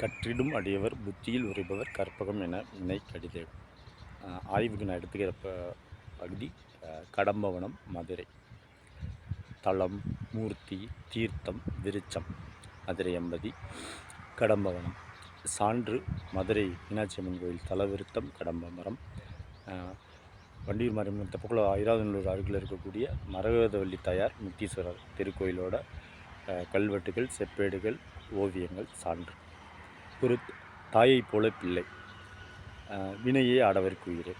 கற்றிடும் அடியவர் புத்தியில் உரைபவர் கற்பகம் என வினை கடிதே ஆய்வுக்கு நான் எடுத்துக்கிற பகுதி கடம்பவனம் மதுரை. தளம் மூர்த்தி தீர்த்தம் விருச்சம் மதுரை எம்பதி கடம்பவனம். சான்று மதுரை மீனாட்சி அம்மன் கோயில் தலவிருத்தம் கடம்பமரம் அஹ் வண்டியூர் மாரியம்மன் தப்பக்குள்ள ஐராவதனூர் அருகில் இருக்கக்கூடிய மரகதவல்லி தாயார் முக்தீஸ்வரர் திருக்கோயிலோட கல்வெட்டுகள் செப்பேடுகள் ஓவியங்கள் சான்று. ஒரு தாயைப் போல பிள்ளை. வினையே ஆடவருக்கு உயிரே.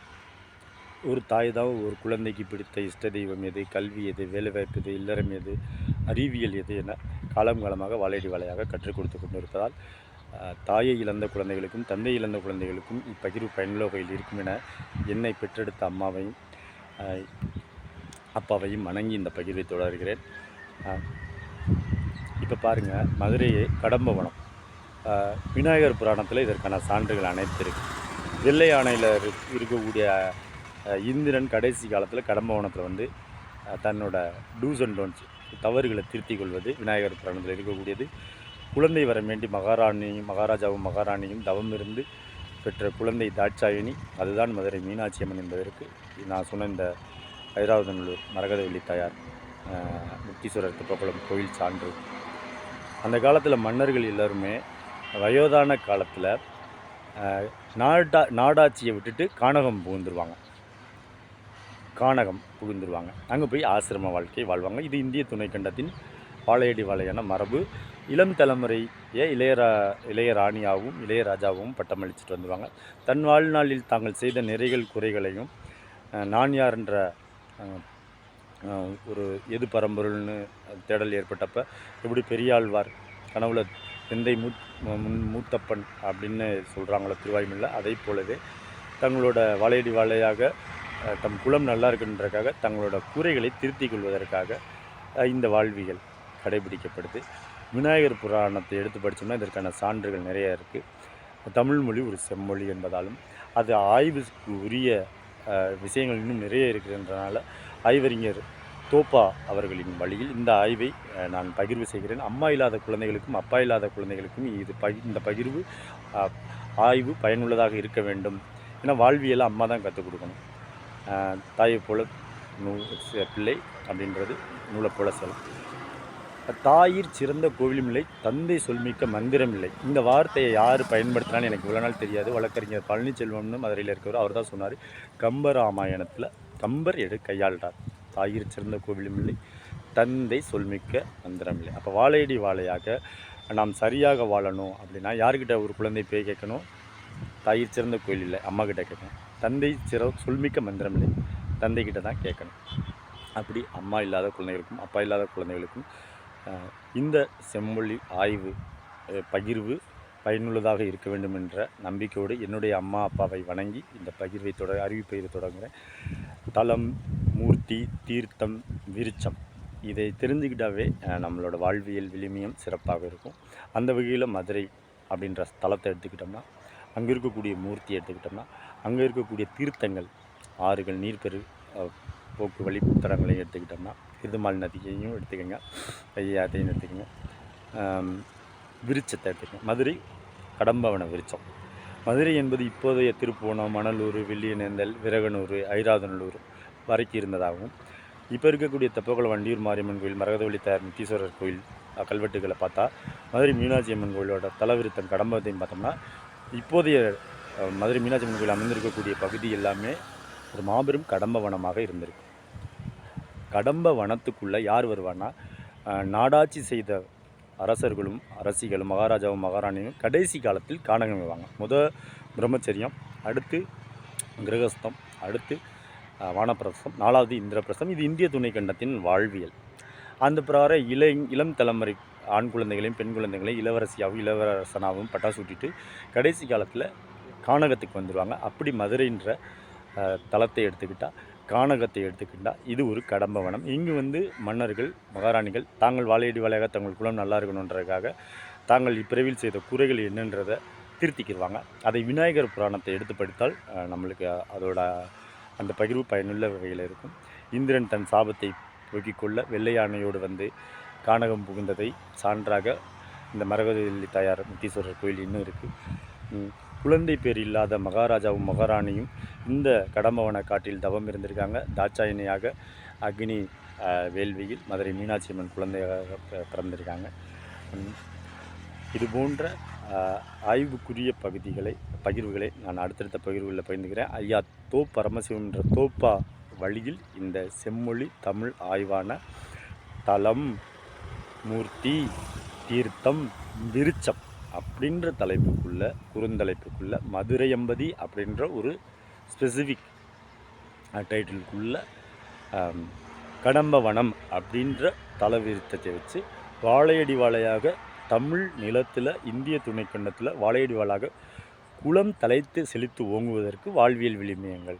ஒரு தாய் தான் ஒரு குழந்தைக்கு பிடித்த இஷ்ட தெய்வம் எது கல்வி எது வேலைவாய்ப்பு எது இல்லறம் எது அறிவியல் எது என காலம் காலமாக வாழையடி வாழையாக கற்றுக் கொடுத்து கொண்டிருப்பதால் தாயை இழந்த குழந்தைகளுக்கும் தந்தை இழந்த குழந்தைகளுக்கும் இப்பகிர்வு பயனுள்ள வகையில் இருக்கும் என என்னை பெற்றெடுத்த அம்மாவையும் அப்பாவையும் வணங்கி இந்த பகிர்வை தொடர்கிறேன். இப்போ பாருங்கள் மதுரையே கடம்பவனம். விநாயகர் புராணத்தில் இதற்கான சான்றுகள் அனைத்து இருக்கு வெள்ளை யானையில் இருக்கக்கூடிய இந்திரன் கடைசி காலத்தில் கடம்பவனத்தில் வந்து தன்னோட டூஸ் அண்ட் டோன்ஸ் தவறுகளை திருத்திக் கொள்வது விநாயகர் புராணத்தில் இருக்கக்கூடியது. குழந்தை வர வேண்டி மகாராணியும் மகாராஜாவும் மகாராணியும் தவம் இருந்து பெற்ற குழந்தை தாட்சாயினி அதுதான் மதுரை மீனாட்சி அம்மன் என்பதற்கு நான் சொன்ன இந்த ஐராவதநல்லூர் மரகதவள்ளி தாயார் முக்தீஸ்வரர் தெப்பக்குளம் கோயில் சான்று. அந்த காலத்தில் மன்னர்கள் எல்லாருமே வயோதான காலத்தில் நாடா நாடாட்சியை விட்டுட்டு கானகம் புகுந்துருவாங்க. கானகம் புகுந்துருவாங்க. அங்கே போய் ஆசிரம வாழ்க்கை வாழ்வாங்க. இது இந்திய துணைக்கண்டத்தின் வாழையடி வாழையான மரபு. இளம் தலைமுறையை இளையரா இளையராணியாகவும் இளையராஜாவும் பட்டமளிச்சுட்டு வந்துருவாங்க. தன் வாழ்நாளில் தாங்கள் செய்த நிறைகள் குறைகளையும் நான் யார் என்ற ஒரு எது பரம்பொருள்னு தேடல் ஏற்பட்டப்போ எப்படி பெரியாழ்வார் கனவுல எந்தை மூத் முன் மூத்தப்பன் அப்படின்னு சொல்கிறாங்களோ திருவாய்மொழியில் அதை போலவே தங்களோட வாழையடி வாழையாக தம் குலம் நல்லா இருக்குன்றக்காக தங்களோட கூரைகளை திருத்திக் கொள்வதற்காக இந்த வாழ்வியல் கடைபிடிக்கப்படுது. விநாயகர் புராணத்தை எடுத்து படித்தோம்னா இதற்கான சான்றுகள் நிறைய இருக்குது தமிழ் மொழி ஒரு செம்மொழி என்பதாலும் அது ஆய்வுக்கு உரிய விஷயங்கள் இன்னும் நிறைய இருக்குன்றனால ஆய்வறிஞர் தோப்பா அவர்களின் வழியில் இந்த ஆய்வை நான் பகிர்வு செய்கிறேன். அம்மா இல்லாத குழந்தைகளுக்கும் அப்பா இல்லாத குழந்தைகளுக்கும் இது பகி இந்த பகிர்வு ஆய்வு பயனுள்ளதாக இருக்க வேண்டும். ஏன்னா வாழ்வியலை அம்மா தான் கற்றுக் கொடுக்கணும். தாயை போல நூ பிள்ளை அப்படின்றது நூலை போல சொல்லும் தாயிற் சிறந்த கோவிலும் இல்லை தந்தை சொல்மிக்க மந்திரம் இல்லை இந்த வார்த்தையை யார் பயன்படுத்தினாலும் எனக்கு இவ்வளோ நாள் தெரியாது. வழக்கறிஞர் பழனிச்செல்வம்னு மதுரையில் இருக்கிறவர் அவர் தான் சொன்னார். கம்பராமாயணத்தில் கம்பர் எடு கையாள்றார். தாயிற் சிறந்த கோவிலும் இல்லை. தந்தை சொல்மிக்க மந்திரம் இல்லை. அப்போ வாழையடி வாழையாக நாம் சரியாக வாழணும் அப்படின்னா யார்கிட்ட ஒரு குழந்தை போய் கேட்கணும்? தாயிற் சிறந்த கோயில் இல்லை. அம்மா கிட்ட கேட்கணும். தந்தை சிற சொல்மிக்க மந்திரம் இல்லை. தந்தைக்கிட்ட தான் கேட்கணும். அப்படி அம்மா இல்லாத குழந்தைகளுக்கும் அப்பா இல்லாத குழந்தைகளுக்கும் இந்த செம்மொழி ஆய்வு பகிர்வு பயனுள்ளதாக இருக்க வேண்டும் என்ற நம்பிக்கையோடு என்னுடைய அம்மா அப்பாவை வணங்கி இந்த பகிர்வை தொட அறிவிப்பை தொடங்குகிறேன் தளம் மூர்த்தி தீர்த்தம் விருச்சம். இதை தெரிஞ்சுக்கிட்டாவே நம்மளோட வாழ்வியல் விளிமையும் சிறப்பாக இருக்கும். அந்த வகையில் மதுரை அப்படின்ற ஸ்தலத்தை எடுத்துக்கிட்டோம்னா அங்கே இருக்கக்கூடிய மூர்த்தி எடுத்துக்கிட்டோம்னா அங்கே இருக்கக்கூடிய தீர்த்தங்கள் ஆறுகள் நீர்பெரு போக்கு வழித்தடங்களையும் எடுத்துக்கிட்டோம்னா திருமால் நதியையும் எடுத்துக்கோங்க ஐயாத்தையும் எடுத்துக்கோங்க விருச்சத்தை எடுத்துக்கோங்க. மதுரை கடம்பவன விருச்சம். மதுரை என்பது இப்போதைய திருப்போணம் மணலூர் வில்லியனேந்தல் விரகனூர் ஐராதநல்லூர் வரைக்கும் இருந்ததாகவும் இப்போ இருக்கக்கூடிய தெப்பகுளம் வண்டியூர் மாரியம்மன் கோயில் மரகதவள்ளி தயார் முத்தீஸ்வரர் கோயில் கல்வெட்டுகளை பார்த்தா மதுரை மீனாட்சி அம்மன் கோயிலோட தலவிருத்தம் கடம்பத்தையும் பார்த்தோம்னா இப்போதைய மதுரை மீனாட்சி அம்மன் கோயில் அமைந்திருக்கக்கூடிய பகுதி எல்லாமே ஒரு மாபெரும் கடம்ப வனமாக இருந்திருக்கு. கடம்ப வனத்துக்குள்ளே யார் வருவான்னா நாடாட்சி செய்த அரசர்களும் அரசிகளும் மகாராஜாவும் மகாராணியும் கடைசி காலத்தில் காணகமிவாங்க முத பிரம்மச்சரியம் அடுத்து கிரகஸ்தம் அடுத்து வானப்பிரசம் நாலாவது இந்திரப்பிரசம். இது இந்திய துணைக்கண்டத்தின் வாழ்வியல். அந்த பிரகாரம் இளை இளம் தலைமுறை ஆண் குழந்தைகளையும் பெண் குழந்தைகளையும் இளவரசியாகவும் இளவரசனாகவும் பட்டாசு ஊட்டிட்டு கடைசி காலத்தில் கானகத்துக்கு வந்துடுவாங்க அப்படி மதுரைன்ற தளத்தை எடுத்துக்கிட்டால் கானகத்தை எடுத்துக்கிட்டால் இது ஒரு கடம்பவனம் இங்கு வந்து மன்னர்கள் மகாராணிகள் தாங்கள் வாழையடி வாழையாக தங்கள் குலம் நல்லா இருக்கணுன்றதுக்காக தாங்கள் இப்பிறவில் செய்த குறைகள் என்னன்றதை திருத்திக்கிடுவாங்க அதை விநாயகர் புராணத்தை எடுத்து படித்தால் நம்மளுக்கு அதோட அந்த பகிர்வு பயனுள்ள வகையில் இருக்கும். இந்திரன் தன் சாபத்தை போக்கிக் கொள்ள வெள்ளை யானையோடு வந்து கானகம் புகுந்ததை சான்றாக இந்த மரகதவல்லி தாயார் முத்தீஸ்வரர் கோயில் இன்னும் இருக்குது குழந்தை பேர் இல்லாத மகாராஜாவும் மகாராணியும் இந்த கடம்பவன காட்டில் தவம் இருந்திருக்காங்க. தாட்சாயினியாக அக்னி வேள்வியில் மதுரை மீனாட்சி அம்மன் குழந்தையாக பிறந்திருக்காங்க. இதுபோன்ற ஆய்வுக்குரிய பகுதிகளை பகிர்வுகளை நான் அடுத்தடுத்த பகிர்வுகளில் பகிர்ந்துக்கிறேன். ஐயா தோ பரமசிவம் என்ற தோப்பா வழியில் இந்த செம்மொழி தமிழ் ஆய்வான தலம் மூர்த்தி தீர்த்தம் விருச்சம் அப்படின்ற தலைப்புக்குள்ள குறுந்தலைப்புக்குள்ள மதுரை எம்பதி அப்படின்ற ஒரு ஸ்பெசிஃபிக் டைட்டிலுக்குள்ள கடம்பவனம் அப்படின்ற தலவிருத்தத்தை வச்சு வாழையடி வாழையாக தமிழ் நிலத்தில் இந்திய துணைக்கண்டத்தில் வாழையடி வாழாக குளம் தலைத்து செழித்து ஓங்குவதற்கு வாழ்வியல் விளிமியங்கள்.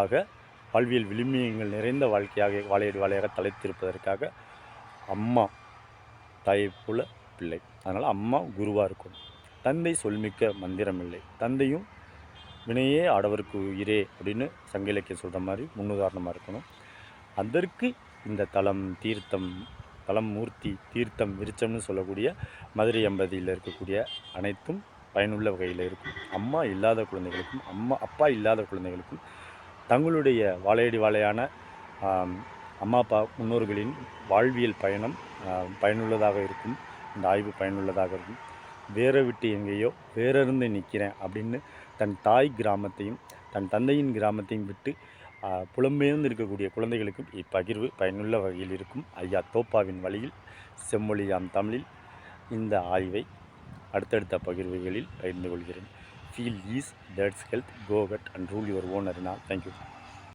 ஆக வாழ்வியல் விளிமியங்கள் நிறைந்த வாழ்க்கையாக வாழையடி வாழையாக தலைத்திருப்பதற்காக அம்மா தாயை போல பிள்ளை. அதனால் அம்மா குருவாக இருக்கும். தந்தை சொல்மிக்க மந்திரம் இல்லை. தந்தையும் வினையே ஆடவருக்கு உயிரே அப்படின்னு சங்க இலக்கியம் சொல்கிற மாதிரி முன்னுதாரணமாக இருக்கணும். அதற்கு இந்த தலம் தீர்த்தம் தலம் மூர்த்தி தீர்த்தம் விருச்சம்னு சொல்லக்கூடிய மதுரை எம்பதியில் இருக்கக்கூடிய அனைத்தும் பயனுள்ள வகையில் இருக்கும். அம்மா இல்லாத குழந்தைகளுக்கும் அம்மா அப்பா இல்லாத குழந்தைகளுக்கும் தங்களுடைய வாழையடி வாழையான அம்மா அப்பா முன்னோர்களின் வாழ்வியல் பயணம் பயனுள்ளதாக இருக்கும். இந்த ஆய்வு பயனுள்ளதாக இருக்கும். வேற விட்டு எங்கேயோ வேற இருந்து நிற்கிறேன் அப்படின்னு தன் தாய் கிராமத்தையும் தன் தந்தையின் கிராமத்தையும் விட்டு புலம்பெயர்ந்து இருக்கக்கூடிய குழந்தைகளுக்கும் இப்பகிர்வு பயனுள்ள வகையில் இருக்கும். ஐயா தோப்பாவின் வழியில் செம்மொழியாம் தமிழில் இந்த ஆய்வை அடுத்தடுத்த பகிர்வுகளில் பகிர்ந்து கொள்கிறேன். Feel ease that's health go cut and rule your owner நான் தேங்க்யூ